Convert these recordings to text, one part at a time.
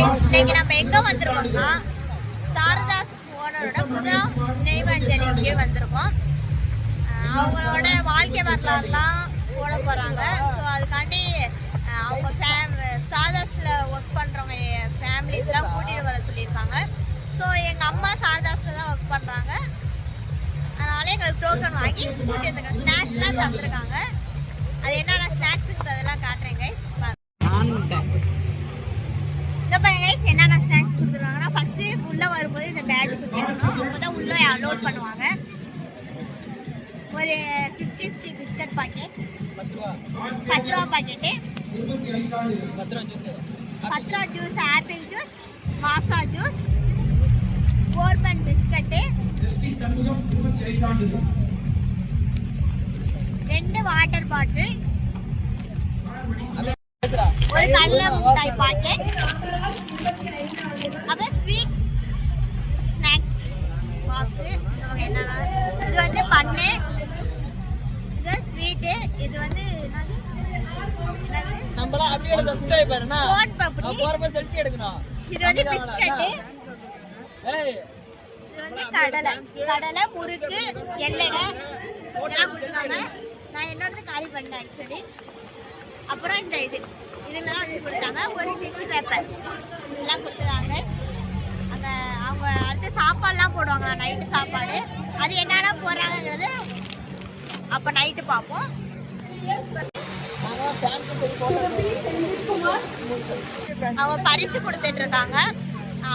இன்னைக்கு நம்ம எங்க வந்திருக்கோம்னா சாரதாஸ் ஓனரோட முதலாம் நினைவஞ்சலிக்கு வந்திருக்கோம். அவங்களோட வாழ்க்கை வரலாறுலாம் போட போறாங்க. ஸோ அதுக்காண்டி அவங்க ஃபேம் சாரதாஸ்ல ஒர்க் பண்றவங்க ஃபேமிலிஸ்லாம் கூட்டிட்டு வர சொல்லியிருக்காங்க. ஸோ எங்க அம்மா சாரதாஸ்ல தான் ஒர்க் பண்றாங்க. அதனால எங்களுக்கு டோக்கன் வாங்கி கூட்டிட்டு ஸ்நாக்ஸ்லாம் தந்துருக்காங்க. அது என்னென்ன ஸ்நாக்ஸுங்கிறதெல்லாம் காட்டுறேன் கைஸ் உள்ள அலோட் பண்ணுவாங்க. ஒரு ஃபிஃப்டி ஃபிஃப்டி பிஸ்கட் பாக்கெட் பத்து ரூபா பாக்கெட்டு பத்து ரூபா juice apple juice Maaza juice bourbon biscuit ரெண்டு வாட்டர் பாட்டில் ஒரு கடலை மிட்டாய் பாக்கெட் அப்புறம் இது வந்து அப்படியே போறப்ப செல்ஃபி எடுக்கணும். இது வந்து பிஸ்கட்டு ஏய் இது வந்து கடலை. கடலை முறுக்கு எள்ளடை இதெல்லாம் நான் என்னோட காலி பண்ணேன் ஆக்சுவலி அப்புறம் இந்த இது. இதில் தான் வச்சு கொடுத்தாங்க. ஒரு டிஷ்யூ பேப்பர் இதெல்லாம் கொடுத்துருக்காங்க. அங்கே அவங்க அடுத்து சாப்பாடுலாம் போடுவாங்க. நைட்டு சாப்பாடு. அது என்னென்ன போடுறாங்கங்கிறது அப்போ நைட்டு பார்ப்போம். அவங்க பரிசு கொடுத்துட்டு இருக்காங்க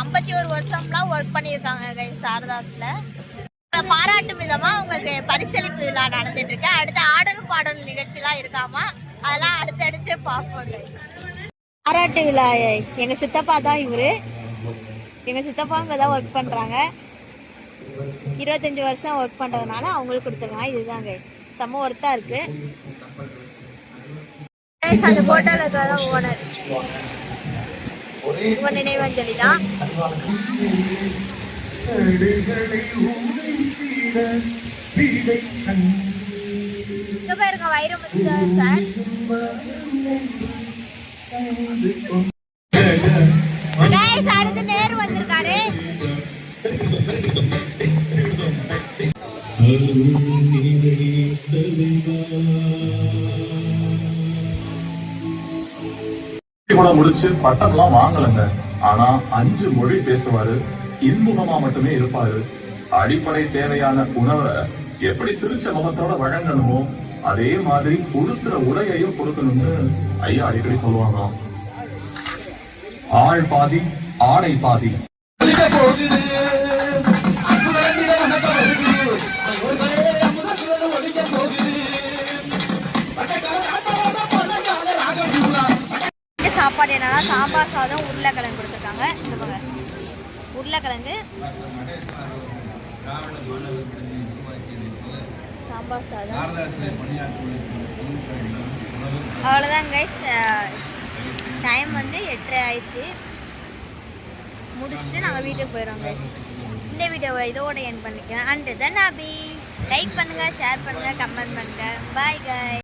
ஐம்பத்தி ஒரு வருஷம்லாம் ஒர்க் பண்ணியிருக்காங்க சாரதாஸில் சாரதாஸ்ல. அதை பாராட்டும் விதமா உங்களுக்கு பரிசளிப்பு விழா நடந்துட்டு இருக்கு அடுத்த ஆடல் பாடல் நிகழ்ச்சிலாம் இருக்காமா? அதெல்லாம் அடுத்தடுத்து பார்ப்போம் பாராட்டு விழா எங்க சித்தப்பா தான் இவரு. எங்க சித்தப்பா இங்கே தான் ஒர்க் பண்றாங்க. இருபத்தஞ்சு வருஷம் ஒர்க் பண்றதுனால அவங்களுக்கு கொடுத்துருக்காங்க இதுதான். செம்ம ஒர்த்தா இருக்கு. Guys, அந்த போட்டோல இருக்கிறதான் ஓனர் உங்க நினைவஞ்சலி தான் பாருங்க வைரமுத்து சார். அடுத்து நேரு வந்திருக்காரு. கூட முடிச்சு பட்டம்லாம் வாங்கலங்க. ஆனா அஞ்சு மொழி பேசுவாரு. இன்முகமா மட்டுமே இருப்பாரு. அடிப்படை தேவையான உணவை எப்படி சிரிச்ச முகத்தோட வழங்கணுமோ அதே மாதிரி கொடுக்கிற உடையையும் கொடுக்கணும்னு ஐயா அடிக்கடி சொல்லுவாங்க. ஆள் பாதி ஆடை பாதி. சாப்பாடு என்னன்னா சாம்பார் சாதம் உருளைக்கிழங்கு கொடுத்துருக்காங்க. இந்த பக்கம் உருளைக்கிழங்கு சாம்பார் சாதம். அவ்வளோதான் கைஸ் டைம் வந்து எட்டரை ஆயிடுச்சு. முடிச்சுட்டு நாங்கள் வீட்டுக்கு போயிடுறோம் கைஸ் இந்த வீடியோவை இதோட என் பண்ணிக்கிறேன். அண்ட் தென் அபி. லைக் பண்ணுங்கள் ஷேர் பண்ணுங்கள் கமெண்ட் பண்ணுங்கள் பாய் கை